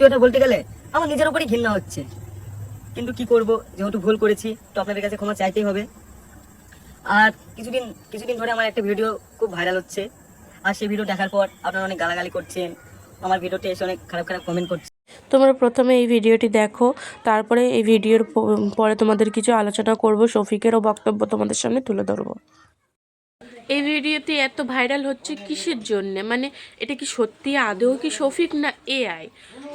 কথা বলতে গেলে আমার নিজের উপরই ঘৃণা হচ্ছে। কিন্তু কি করব? যেহেতু ভুল করেছি, তো আপনাদের কাছে ক্ষমা চাইতেই হবে। আর কিছুদিন কিছুদিন ধরে আমার একটা ভিডিও খুব ভাইরাল হচ্ছে। আর সেই ভিডিও দেখার পর আপনারা অনেক গালাগালি করছেন। আমার ভিডিওতে এসে অনেক খারাপ খারাপ কমেন্ট করছেন তোমরা প্রথমে এই ভিডিওটি দেখো, তারপরে এই ভিডিওর পরে তোমাদের কিছু আলোচনা করব, শফিকেরও বক্তব্য তোমাদের সামনে তুলে ধরবো। এই ভিডিওতে এত ভাইরাল হচ্ছে কিসের জন্য? মানে এটা কি সত্যি আদৌ কি শফিক না এআই?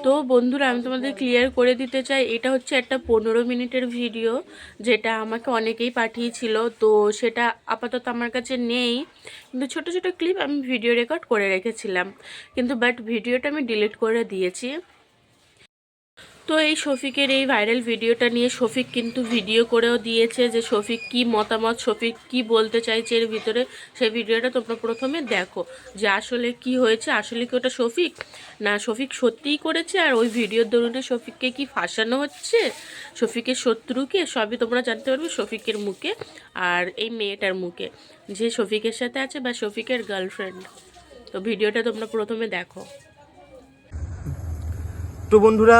তো বন্ধুরা, আমি তোমাদের ক্লিয়ার করে দিতে চাই, এটা হচ্ছে একটা পনেরো মিনিটের ভিডিও যেটা আমাকে অনেকেই পাঠিয়েছিল, তো সেটা আপাতত আমার কাছে নেই। কিন্তু ছোট ছোট ক্লিপ আমি ভিডিও রেকর্ড করে রেখেছিলাম। কিন্তু বাট ভিডিওটা আমি ডিলিট করে দিয়েছি। তো এই শফিকের এই ভাইরাল ভিডিওটা নিয়ে শফিক কিন্তু ভিডিও করেও দিয়েছে যে শফিক কি মতামত, শফিক কি বলতে চাইছে এর ভিতরে, সেই ভিডিওটা তোমরা প্রথমে দেখো যে আসলে কি হয়েছে, আসলে কি ওটা শফিক? না, শফিক সত্যিই করেছে আর ওই ভিডিওর দরুনে শফিককে কি ফাঁসানো হচ্ছে? শফিকের শত্রুকে সবই তোমরা জানতে পারবে শফিকের মুখে আর এই মেয়েটার মুখে যে শফিকের সাথে আছে বা শফিকের গার্লফ্রেন্ড তো ভিডিওটা তোমরা প্রথমে দেখো। তো বন্ধুরা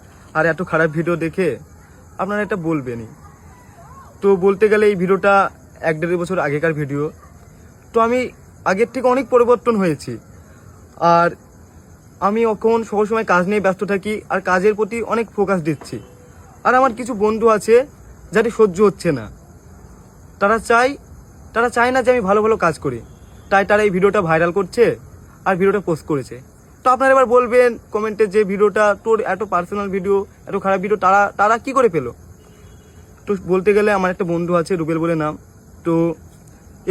আর এত খারাপ ভিডিও দেখে আপনারা এটা বলবেনই। তো বলতে গেলে এই ভিডিওটা এক দেড় বছর আগেকার ভিডিও। তো আমি আগের থেকে অনেক পরিবর্তন হয়েছি। আর আমি এখন সবসময় কাজ নিয়ে ব্যস্ত থাকি আর কাজের প্রতি অনেক ফোকাস দিচ্ছি। আর আমার কিছু বন্ধু আছে যাতে সহ্য হচ্ছে না। তারা চাই, তারা চায় না যে আমি ভালো ভালো কাজ করি। তাই তারা এই ভিডিওটা ভাইরাল করছে আর ভিডিওটা পোস্ট করেছে। তো আপনারা এবার বলবেন কমেন্টে যে ভিডিওটা, তোর এত পার্সোনাল ভিডিও এত খারাপ ভিডিও তারা তারা কি করে পেল? তো বলতে গেলে আমার একটা বন্ধু আছে, রুবেল বলে নাম। তো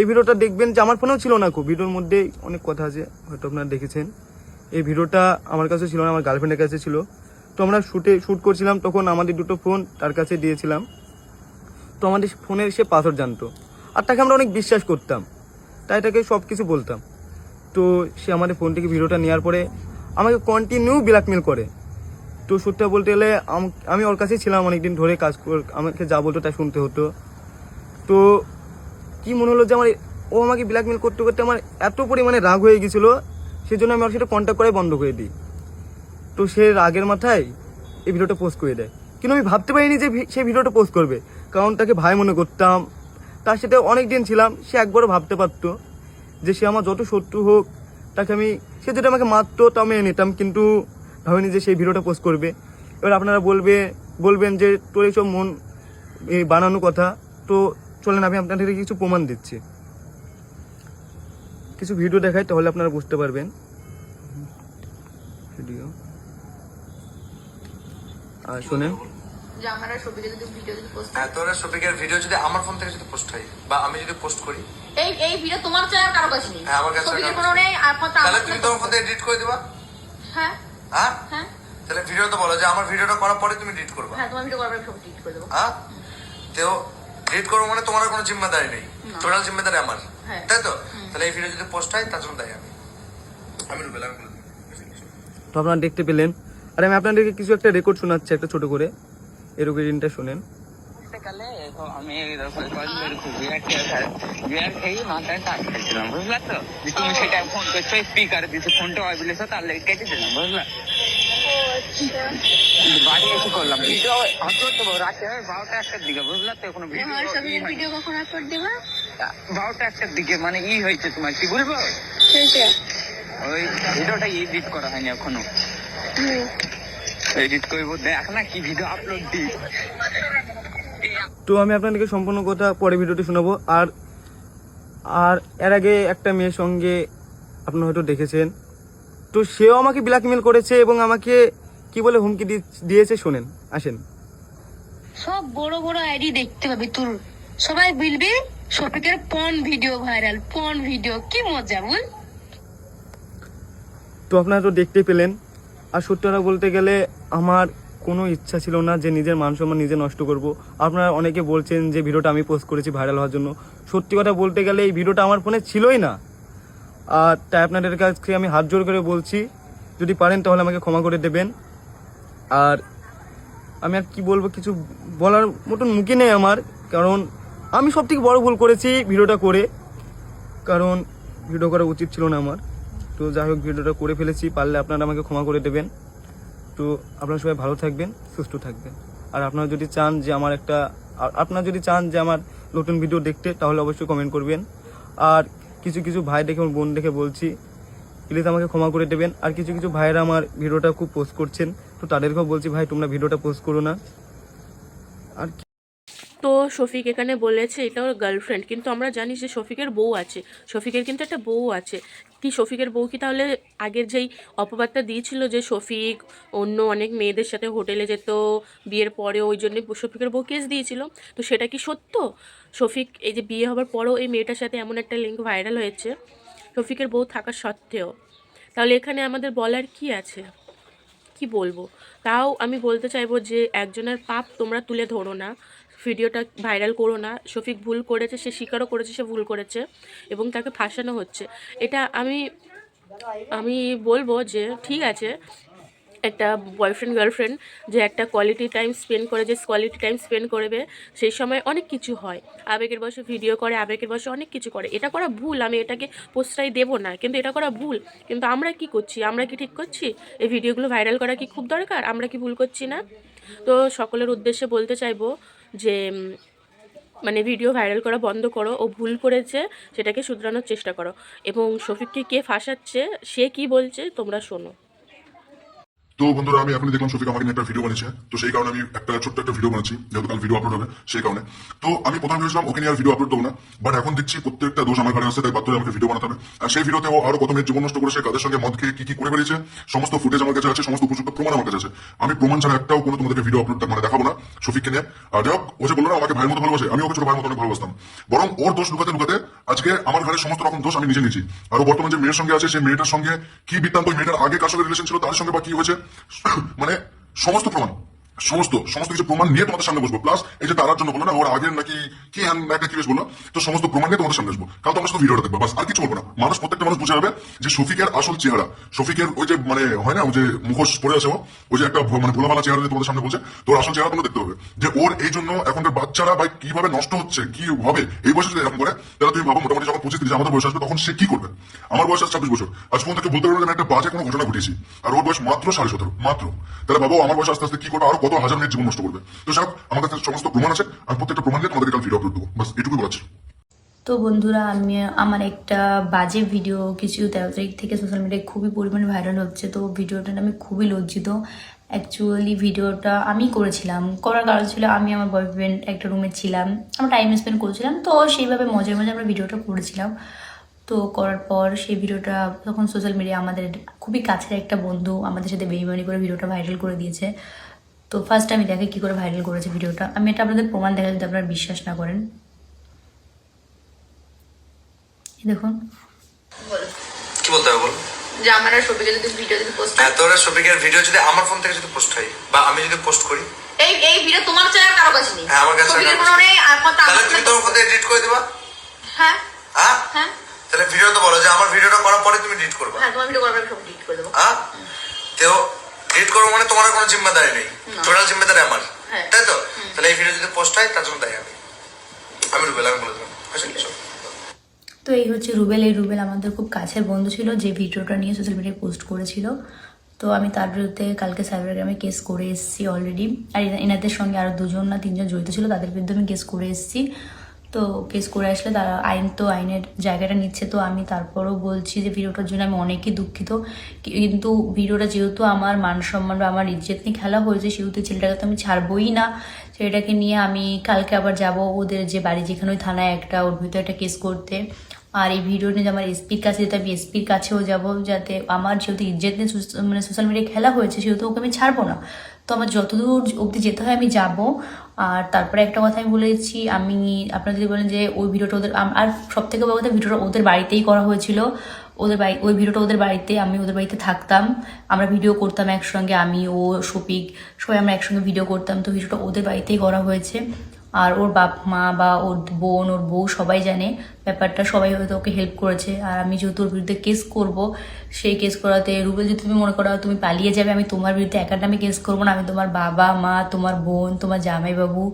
এই ভিডিওটা দেখবেন যে আমার ফোনেও ছিল না খুব। ভিডিওর মধ্যে অনেক কথা আছে, হয়তো আপনারা দেখেছেন। এই ভিডিওটা আমার কাছে ছিল না, আমার গার্লফ্রেন্ডের কাছে ছিল। তো আমরা শুটে শ্যুট করছিলাম, তখন আমাদের দুটো ফোন তার কাছে দিয়েছিলাম। তো আমাদের ফোনের সে পাসওয়ার্ড জানতো। আর তাকে আমরা অনেক বিশ্বাস করতাম। তাই তাকে সব কিছু বলতাম। তো সে আমাদের ফোন থেকে ভিডিওটা নেওয়ার পরে আমাকে কন্টিনিউ ব্ল্যাকমেল করে। তো সত্যি বলতে গেলে আম- ওর কাছেই ছিলাম অনেকদিন ধরে কাজ কর, আমাকে যা বলতো তাই শুনতে হতো। তো কি মনে হলো যে আমার ও আমাকে ব্ল্যাকমেল করতে করতে আমার এত পরিমাণে রাগ হয়ে গেছিল সেজন্য আমি ওর সাথে কন্ট্যাক্ট করে বন্ধ করে দিই। তো সে রাগের মাথায় এই ভিডিওটা পোস্ট করে দেয়। কিন্তু আমি ভাবতে পারিনি যে সে ভিডিওটা পোস্ট করবে। কারণ তাকে ভাই মনে করতাম, তার সাথে অনেক দিন ছিলাম, সে একবারও ভাবতে পারতো। যে সে আমার যত শত্রু হোক, তাকে আমি সে যেটা আমাকে মারতো তা আমি নিতাম, কিন্তু ভাবিনি যে সেই ভিডিওটা পোস্ট করবে। এবার আপনারা বলবে বলবেন যে, তোর এইসব মন এই বানানো কথা, তো চলেন আমি আপনাদেরকে কিছু প্রমাণ দিচ্ছি। কিছু ভিডিও দেখাই, তাহলে আপনারা বুঝতে পারবেন। ভিডিও আর শোনেন। যে আমার আর যদি ভিডিও যদি পোস্ট হ্যাঁ তোর শফিকের ভিডিও যদি আমার ফোন থেকে যদি পোস্ট হয় বা আমি যদি পোস্ট করি। এই এই ভিডিও তোমার চাই আর কারও কাছে নেই। হ্যাঁ, আমার কাছে কোনো নেই আর তাহলে তুমি তোমার ফোন থেকে এডিট করে দিবা? হ্যাঁ। হ্যাঁ? হ্যাঁ। তাহলে ভিডিও তো বলো যে আমার ভিডিওটা করার পরে তুমি এডিট করবা। হ্যাঁ তোমার ভিডিও করার পরে ছবি ডিলিট করে দেবো। হ্যাঁ? তো এডিট করব মানে তোমার কোনো জিম্মেদারি নেই। টোটাল জিম্মেদারি আমার। হ্যাঁ। তাই তো? তাহলে এই ভিডিও যদি পোস্ট হয় তার জন্য দায়ী আমি। আমি রুবেল আমি তো আপনারা দেখতে পেলেন। আর আমি আপনাদেরকে কিছু একটা রেকর্ড শোনাচ্ছি একটা ছোট করে। এই শোনেন। কালে তো আমি মাথায় টাক খেয়েছিলাম বুঝলা তুমি সেটা ফোন করছ স্পিকার দিছো ফোনটা হয় বলেছ তার লেগে কেটে দিলাম বুঝলা? বাড়ি এসে করলাম ভিডিও রাতে হয় বারোটা একটার দিকে বুঝলা তো? কোনো ভিডিও ভিডিও কখন আপলোড দেবা? বারোটা একটার দিকে মানে ই হয়েছে তোমার কি বলব? ওই ভিডিওটা এডিট করা হয়নি এখনও। এডিট করব দেখ না কি ভিডিও আপলোড দিই তো আমি আপনাদেরকে সম্পূর্ণ কথা পরে ভিডিওটি শোনাবো। আর আর এর আগে একটা মেয়ের সঙ্গে আপনারা হয়তো দেখেছেন। তো সেও আমাকে ব্ল্যাকমেল করেছে এবং আমাকে কি বলে হুমকি দিয়েছে শোনেন আসেন। সব বড় বড় আইডি দেখতে পাবি তোর। সবাই বলবি শফিকের পন ভিডিও ভাইরাল পন ভিডিও কি মজা বল। তো আপনারা তো দেখতেই পেলেন। আর সত্যি কথা বলতে গেলে আমার কোনো ইচ্ছা ছিল না যে নিজের মান সম্মান নিজে নষ্ট করব। আপনারা অনেকে বলছেন যে ভিডিওটা আমি পোস্ট করেছি ভাইরাল হওয়ার জন্য। সত্যি কথা বলতে গেলে এই ভিডিওটা আমার ফোনে ছিলই না। আর তাই আপনাদের কাছে আমি হাত জোর করে বলছি, যদি পারেন তাহলে আমাকে ক্ষমা করে দেবেন। আর আমি আর কি বলব, কিছু বলার মতন মুখে নেই আমার, কারণ আমি সব থেকে বড় ভুল করেছি ভিডিওটা করে। কারণ ভিডিও করা উচিত ছিল না আমার। তো যাই হোক, ভিডিওটা করে ফেলেছি, পারলে আপনারা আমাকে ক্ষমা করে দেবেন। তো আপনারা সবাই ভালো থাকবেন, সুস্থ থাকবেন। আর আপনারা যদি চান যে আমার একটা আপনারা যদি চান যে আমার নতুন ভিডিও দেখতে, তাহলে অবশ্যই কমেন্ট করবেন। আর কিছু কিছু ভাই দেখে, বোন দেখে বলছি প্লিজ আমাকে ক্ষমা করে দেবেন। আর কিছু কিছু ভাইয়েরা আমার ভিডিওটা খুব পোস্ট করছেন, তো তাদেরকেও বলছি, ভাই, তোমরা ভিডিওটা পোস্ট করো না। আর তো শফিক এখানে বলেছে, এটা ওর গার্লফ্রেন্ড কিন্তু আমরা জানি যে শফিকের বউ আছে। শফিকের কিন্তু একটা বউ আছে। কি শফিকের বউ কি তাহলে আগের যেই অপবাদটা দিয়েছিল যে শফিক অন্য অনেক মেয়েদের সাথে হোটেলে যেত, বিয়ের পরে ওই জন্য শফিকের বউ কেস দিয়েছিল, তো সেটা কি সত্য? শফিক এই যে বিয়ে হবার পরেও এই মেয়েটার সাথে এমন একটা লিঙ্ক ভাইরাল হয়েছে, শফিকের বউ থাকা সত্ত্বেও। তাহলে এখানে আমাদের বলার কি আছে? কি বলব? তাও আমি বলতে চাইব যে একজনের পাপ তোমরা তুলে ধরো না ভিডিওটা ভাইরাল করো না। শফিক ভুল করেছে, সে স্বীকারও করেছে, সে ভুল করেছে এবং তাকে ফাঁসানো হচ্ছে। এটা আমি আমি বলব যে ঠিক আছে, একটা বয়ফ্রেন্ড গার্লফ্রেন্ড যে একটা কোয়ালিটি টাইম স্পেন্ড করে, যে কোয়ালিটি টাইম স্পেন্ড করবে, সেই সময় অনেক কিছু হয়। আবেগের বসে ভিডিও করে, আবেগের বসে অনেক কিছু করে। এটা করা ভুল, আমি এটাকে প্রশ্রয় দেবো না, কিন্তু এটা করা ভুল। কিন্তু আমরা কি করছি? আমরা কি ঠিক করছি? এই ভিডিওগুলো ভাইরাল করা কি খুব দরকার? আমরা কি ভুল করছি না? তো সকলের উদ্দেশ্যে বলতে চাইব যে মানে ভিডিও ভাইরাল করা বন্ধ করো, ও ভুল করেছে, সেটাকে শুধরানোর চেষ্টা করো। এবং শফিককে কে ফাঁসাচ্ছে, সে কি বলছে, তোমরা শোনো। তো বন্ধুরা, আমি এখনই দেখলাম শফিক আমাকে একটা ভিডিও বানিয়েছে। তো সেই কারণে আমি একটা ছোট্ট একটা ভিডিও বানাচ্ছি, যেহেতু কাল ভিডিও আপলোড হবে, সেই কারণে। তো আমি প্রথমে ভেবেছিলাম, ওকে নিয়ে আর ভিডিও আপলোড দেবো না বাট এখন দেখছি প্রত্যেকটা দোষ আমার ঘরে আসছে, তাই বাধ্য আমাকে ভিডিও বানাতে হবে। আর সেই ভিডিওতে ও আরও কত মেয়ের জীবন নষ্ট করেছে, কাদের সঙ্গে মদ খেয়ে কি কি করে বেরিয়েছে, সমস্ত ফুটেজ আমার কাছে আছে, সমস্ত উপযুক্ত প্রমাণ আমার কাছে আছে। আমি প্রমাণ ছাড়া একটাও কোনো তোমাদেরকে ভিডিও আপলোড মানে দেখাবো না, শফিককে নিয়ে। আর যাই হোক, ও যে বলল না, আমাকে ভাইয়ের মতো ভালোবাসে আমি ওকে ছোট ভাইয়ের মতো অনেক ভালোবাসতাম। বরং ওর দোষ লুকাতে লুকাতে আজকে আমার ঘরে সমস্ত রকম দোষ আমি নিজে নিয়েছি। আর বর্তমান যে মেয়ের সঙ্গে আছে, সেই মেয়েটার সঙ্গে কি বৃত্তান্ত মেয়েটার আগে কার সঙ্গে রিলেশন ছিল, তার সঙ্গে বা কি হয়েছে মানে সমস্ত প্রমাণ। সমস্ত সমস্ত কিছু প্রমাণ নিয়ে তোমাদের সামনে বসবো। প্লাস এই যে তারার জন্য বলো না ওর আগের নাকি কি হ্যান একটা কি বেশ বলল তো সমস্ত প্রমাণ নিয়ে তোমাদের সামনে আসব কারণ তোমরা শুধু ভিডিওটা দেখবে বাস আর কিছু বলব না। মানুষ প্রত্যেকটা মানুষ বুঝে যাবে যে শফিকের আসল চেহারা। শফিকের ওই যে মানে হয় না ওই যে মুখোশ আছে ও, ওই যে একটা মানে ভোলামালা চেহারা তোমাদের সামনে বলছে তোর আসল চেহারা তোমরা দেখতে হবে যে ওর এই জন্য এখনকার বাচ্চারা বা কীভাবে নষ্ট হচ্ছে কি হবে এই বয়সে যদি এরকম করে তাহলে তুমি ভাবো মোটামুটি যখন পঁচিশ তিরিশ আমাদের বয়স আসবে তখন সে কি করবে? আমার বয়স আছে ছাব্বিশ বছর। আজ পর্যন্ত বলতে পারবে আমি একটা বাজে কোনো ঘটনা ঘটিয়েছি। আর ওর বয়স মাত্র সাড়ে সতেরো। মাত্র। তাহলে ভাবো আমার বয়স আস্তে আস্তে কি করবে আরও কত হাজার মেয়ের জীবন নষ্ট করবে। তো সব আমার কাছে সমস্ত প্রমাণ আছে আমি প্রত্যেকটা প্রমাণ দিয়ে তোমাদেরকে কাল ভিডিও দেবো। বাস, এটুকুই বলাচ্ছি তো বন্ধুরা, আমি, আমার একটা বাজে ভিডিও কিছু তেরো তারিখ থেকে সোশ্যাল মিডিয়ায় খুবই পরিমাণে ভাইরাল হচ্ছে। তো ভিডিওটা আমি খুবই লজ্জিত। অ্যাকচুয়ালি ভিডিওটা আমি করেছিলাম। করার কারণ ছিল আমি আমার বয়ফ্রেন্ড একটা রুমে ছিলাম। আমরা টাইম স্পেন্ড করেছিলাম। তো সেইভাবে মজার মজায় আমরা ভিডিওটা করেছিলাম। তো করার পর সেই ভিডিওটা তখন সোশ্যাল মিডিয়া আমাদের খুবই কাছের একটা বন্ধু আমাদের সাথে বেইমানি করে ভিডিওটা ভাইরাল করে দিয়েছে। তো ফার্স্ট আমি দেখে কী করে ভাইরাল করেছি ভিডিওটা। আমি এটা আপনাদের প্রমাণ দেখা যদি আপনারা বিশ্বাস না করেন। দেখুন। কি বলতে হবে বল? যে আমার আর ছবিকে যদি ভিডিও যদি পোস্ট হ্যাঁ। তোর শফিকের ভিডিও যদি আমার ফোন থেকে যদি পোস্ট হয় বা আমি যদি পোস্ট করি। এই এই ভিডিও তোমার ছাড়া কারও কাছে নেই। হ্যাঁ আমার কাছে ছবিকের কোনো নেই আর কথা তাহলে তুমি ফোন এডিট করে দিবা? হ্যাঁ। হ্যাঁ? হ্যাঁ। তাহলে ভিডিও তো বলো যে আমার ভিডিওটা করার পরে তুমি ডিলিট করবা। হ্যাঁ তোমার ভিডিও সব করে দেবো। হ্যাঁ? তো ডিলিট করব মানে তোমার কোনো জিম্মেদারি নেই। টোটাল জিম্মেদারি আমার। হ্যাঁ। তাই তো? তাহলে এই ভিডিও যদি পোস্ট হয় তার জন্য তাই আমি। আমি রুবেল আমি বলে দেবো তো এই হচ্ছে রুবেল। এই রুবেল আমাদের খুব কাছের বন্ধু ছিল যে ভিডিওটা নিয়ে সোশ্যাল মিডিয়ায় পোস্ট করেছিল। তো আমি তার বিরুদ্ধে কালকে সাইবার গ্রামে কেস করে এসেছি অলরেডি আর এনাদের সঙ্গে আরও দুজন না তিনজন জড়িত ছিল তাদের বিরুদ্ধে আমি কেস করে এসেছি। তো কেস করে আসলে তারা আইন তো আইনের জায়গাটা নিচ্ছে, তো আমি তারপরও বলছি যে ভিডিওটার জন্য আমি অনেকই দুঃখিত। কিন্তু ভিডিওটা যেহেতু আমার মান সম্মান বা আমার ইজ্জত নিয়ে খেলা হয়েছে, সেহেতু ছেলেটাকে তো আমি ছাড়বই না। সেটাকে নিয়ে আমি কালকে আবার যাব ওদের যে বাড়ি যেখানে ওই থানায় একটা, ওর ভিতরে একটা কেস করতে। আর এই ভিডিও নিয়ে আমার এসপির কাছে যেতে আমি এসপির কাছেও যাব, যাতে আমার যেহেতু ইজ্জত নিয়ে মানে সোশ্যাল মিডিয়ায় খেলা হয়েছে, সেহেতু ওকে আমি ছাড়বো না। তো আমার যতদূর অবধি যেতে হয় আমি যাব। আর তারপরে একটা কথা আমি বলেছি, আমি, আপনারা যদি বলেন যে ওই ভিডিওটা ওদের আর সব থেকে বড় কথা ভিডিওটা ওদের বাড়িতেই করা হয়েছিল। ওদের বাড়ি, ওই ভিডিওটা ওদের বাড়িতে, আমি ওদের বাড়িতে থাকতাম। আমরা ভিডিও করতাম একসঙ্গে, আমি, ও, শফিক, সবাই আমরা একসঙ্গে ভিডিও করতাম। তো ভিডিওটা ওদের বাড়িতেই করা হয়েছে। আর ওর বাপ মা বা ওর বোন, ওর বউ সবাই জানে। ব্যাপারটা, সবাই হয়তো ওকে হেল্প করেছে। আর আমি যেহেতু ওর বিরুদ্ধে কেস করব, সেই কেস করাতে রুবেল, যদি তুমি মনে করো তুমি পালিয়ে যাবে, আমি তোমার বিরুদ্ধে একার নামে কেস করব না। আমি তোমার বাবা, মা, তোমার বোন, তোমার জামাইবাবু,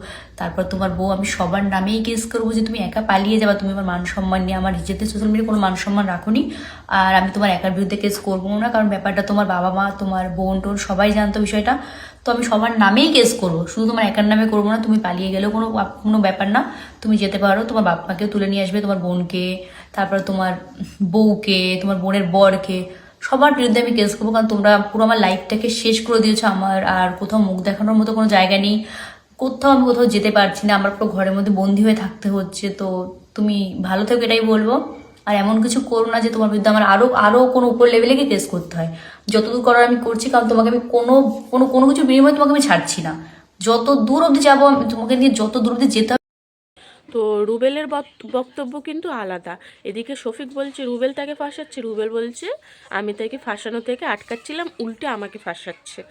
তারপর তোমার বউ, আমি সবার নামেই কেস করব যে তুমি একা পালিয়ে যাবা। তুমি আমার মান সম্মান নিয়ে, আমার নিজেদের সোশ্যাল মিডিয়ায় কোনো মান সম্মান রাখুনি। আর আমি তোমার একার বিরুদ্ধে কেস করব না, কারণ ব্যাপারটা তোমার বাবা, মা, তোমার বোন, টোন সবাই জানতো বিষয়টা। তো আমি সবার নামেই কেস করব। শুধু তোমার একার নামে করব না, তুমি পালিয়ে গেলেও কোনো কোনো ব্যাপার না। তুমি যেতে পারো, তোমার বাপ মাকেও তুলে নিয়ে আসবে, তোমার বোনকে, তারপর তোমার বউকে, তোমার বোনের বরকে, সবার বিরুদ্ধে আমি কেস করব, কারণ তোমরা পুরো আমার লাইফটাকে শেষ করে দিয়েছ আমার, আর কোথাও মুখ দেখানোর মতো কোনো জায়গা নেই। কোথাও আমি কোথাও যেতে পারছি না, আমার পুরো ঘরের মধ্যে বন্দি হয়ে থাকতে হচ্ছে, তো তুমি ভালো থেকো এটাই বলব। আর এমন কিছু করো না যে তোমার বিরুদ্ধে আমার আরও আরও কোনো উপর লেভেলে গিয়ে কেস করতে হয়। যতদূর করার আমি করছি, কারণ তোমাকে আমি কোনো কোনো কোনো কিছু বিনিময়ে তোমাকে আমি ছাড়ছি না। যত দূর অব্দি যাব তোমাকে নিয়ে যত দূর অব্দি যেতে তো রুবেলের বক- বক্তব্য কিন্তু আলাদা। এদিকে শফিক বলছে, রুবেল তাকে ফাঁসাচ্ছে। রুবেল বলছে, আমি তাকে ফাঁসানো থেকে আটকাচ্ছিলাম, উল্টে আমাকে ফাঁসাচ্ছে।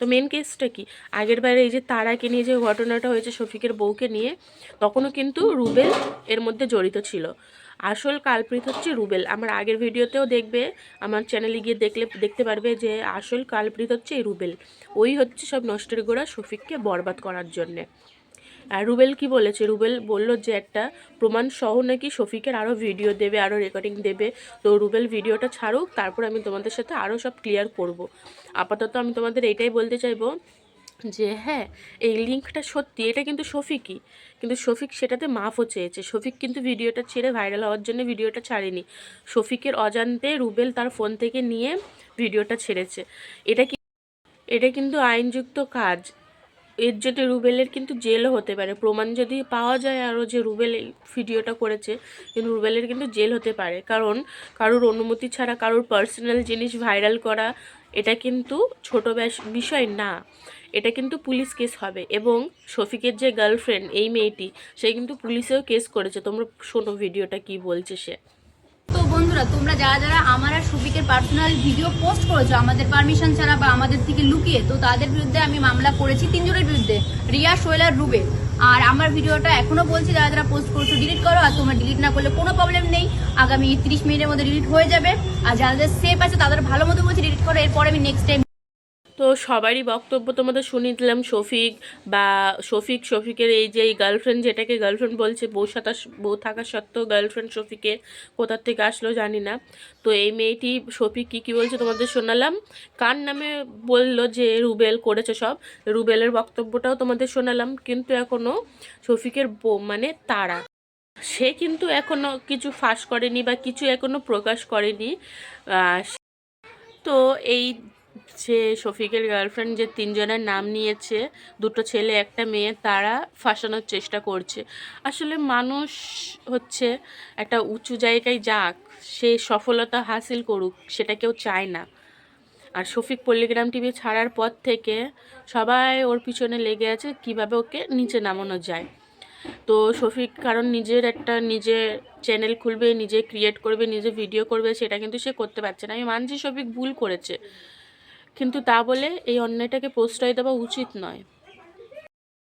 তো মেন কেসটা কি? আগের বারে এই যে তারাকে নিয়ে যে ঘটনাটা হয়েছে শফিকের বউকে নিয়ে, তখনও কিন্তু রুবেল এর মধ্যে জড়িত ছিল। আসল কালপ্রিত হচ্ছে রুবেল। আমার আগের ভিডিওতেও দেখবে, আমার চ্যানেলে গিয়ে দেখলে, দেখতে পারবে যে আসল কালপ্রিত হচ্ছে এই রুবেল। ওই হচ্ছে সব নষ্টের গোড়া শফিককে বরবাদ করার জন্যে। আর রুবেল কি বলেছে? রুবেল বলল যে একটা প্রমাণ সহ নাকি শফিকের আরও ভিডিও দেবে আরও রেকর্ডিং দেবে। তো রুবেল ভিডিওটা ছাড়ুক, তারপর আমি তোমাদের সাথে আরও সব ক্লিয়ার করব। আপাতত আমি তোমাদের এটাই বলতে চাইব যে হ্যাঁ এই লিঙ্কটা সত্যি, এটা কিন্তু শফিকই। কিন্তু শফিক সেটাতে মাফও চেয়েছে। শফিক কিন্তু ভিডিওটা ছেড়ে ভাইরাল হওয়ার জন্য ভিডিওটা ছাড়েনি। শফিকের অজান্তে রুবেল তার ফোন থেকে নিয়ে ভিডিওটা ছেড়েছে। এটা কি এটা কিন্তু আইনযুক্ত কাজ। এর জন্য রুবেলের কিন্তু জেলও হতে পারে। প্রমাণ যদি পাওয়া যায় আরও যে রুবেল ভিডিওটা করেছে, কিন্তু রুবেলের কিন্তু জেল হতে পারে। কারণ কারোর অনুমতি ছাড়া কারোর পার্সোনাল জিনিস ভাইরাল করা, এটা কিন্তু ছোট বিষয় না। এটা কিন্তু পুলিশ কেস হবে এবং শফিকের যে গার্লফ্রেন্ড এই মেয়েটি, সে কিন্তু পুলিশেও কেস করেছে। তোমরা শোনো ভিডিওটা কি বলছে সে। তো বন্ধুরা, তোমরা যারা যারা আমার আর সুবিকের পার্সোনাল ভিডিও পোস্ট করেছ, আমাদের পারমিশন ছাড়া বা আমাদের থেকে লুকিয়ে, তো তাদের বিরুদ্ধে আমি মামলা করেছি তিনজনের বিরুদ্ধে, রিয়া, সোহেল আর রুবে আর আমার ভিডিওটা এখনও বলছি, যারা যারা পোস্ট করছ ডিলিট করো, আর তোমরা ডিলিট না করলে কোনো প্রবলেম নেই। আগামী তিরিশ মিনিটের মধ্যে ডিলিট হয়ে যাবে। আর যাদের সেফ আছে, তাদের ভালো মতো বলছি ডিলিট করো। এরপরে আমি নেক্সট টাইম তো সবারই বক্তব্য তোমাদের শুনিয়ে দিলাম। শফিক বা শফিক, শফিকের এই যে এই গার্লফ্রেন্ড যেটাকে গার্লফ্রেন্ড বলছে, বউ সাথে বউ থাকা সত্ত্বেও গার্লফ্রেন্ড শফিকের কোথার থেকে আসলো জানি না। তো এই মেয়েটি শফিক কী কী বলছে তোমাদের শোনালাম। কার নামে বলল যে রুবেল করেছে সব? রুবেলের বক্তব্যটাও তোমাদের শোনালাম, কিন্তু এখনও শফিকের বউ মানে তারা। সে কিন্তু এখনও কিছু ফাঁস করেনি বা কিছু এখনও প্রকাশ করেনি। তো এই যে শফিকের গার্লফ্রেন্ড যে তিনজনের নাম নিয়েছে, দুটো ছেলে, একটা মেয়ে, তারা ফাঁসানোর চেষ্টা করছে। আসলে মানুষ হচ্ছে একটা উঁচু জায়গায় যাক, সে সফলতা হাসিল করুক, সেটা কেউ চায় না। আর শফিক পল্লিগ্রাম টিভি ছাড়ার পর থেকে সবাই ওর পিছনে লেগে আছে, কীভাবে ওকে নিচে নামানো যায়। তো শফিক কারণ নিজের একটা নিজে চ্যানেল খুলবে, নিজে ক্রিয়েট করবে, নিজে ভিডিও করবে, সেটা কিন্তু সে করতে পারছে না। আমি মানছি শফিক ভুল করেছে। কিন্তু তা বলে এই অন্যায়টাকে প্রশ্রয় দেওয়া উচিত নয়।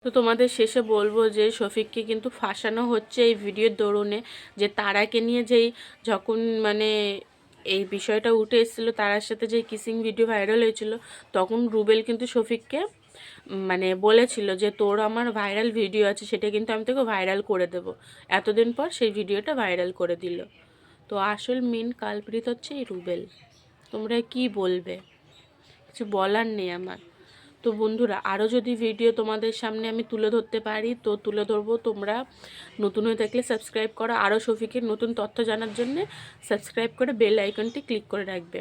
তো তোমাদের শেষে বলব যে শফিককে কিন্তু ফাঁসানো হচ্ছে এই ভিডিওর দরুনে, যে তারাকে নিয়ে যেই যখন মানে এই বিষয়টা উঠে এসেছিল, তারার সাথে যে কিসিং ভিডিও ভাইরাল হয়েছিল, তখন রুবেল কিন্তু শফিককে মানে বলেছিল যে তোর আমার ভাইরাল ভিডিও আছে, সেটা কিন্তু আমি তোকে ভাইরাল করে দেব। এতদিন পর সেই ভিডিওটা ভাইরাল করে দিল। তো আসল মেন কালপ্রিত হচ্ছে এই রুবেল। তোমরা কি বলবে? কিছু বলার নেই আমার। তো বন্ধুরা আরও যদি ভিডিও তোমাদের সামনে আমি তুলে ধরতে পারি, তো তুলে ধরবো। তোমরা নতুন হয়ে থাকলে সাবস্ক্রাইব করো। আরও শফিকের নতুন তথ্য জানার জন্যে সাবস্ক্রাইব করে বেল আইকনটি ক্লিক করে রাখবে।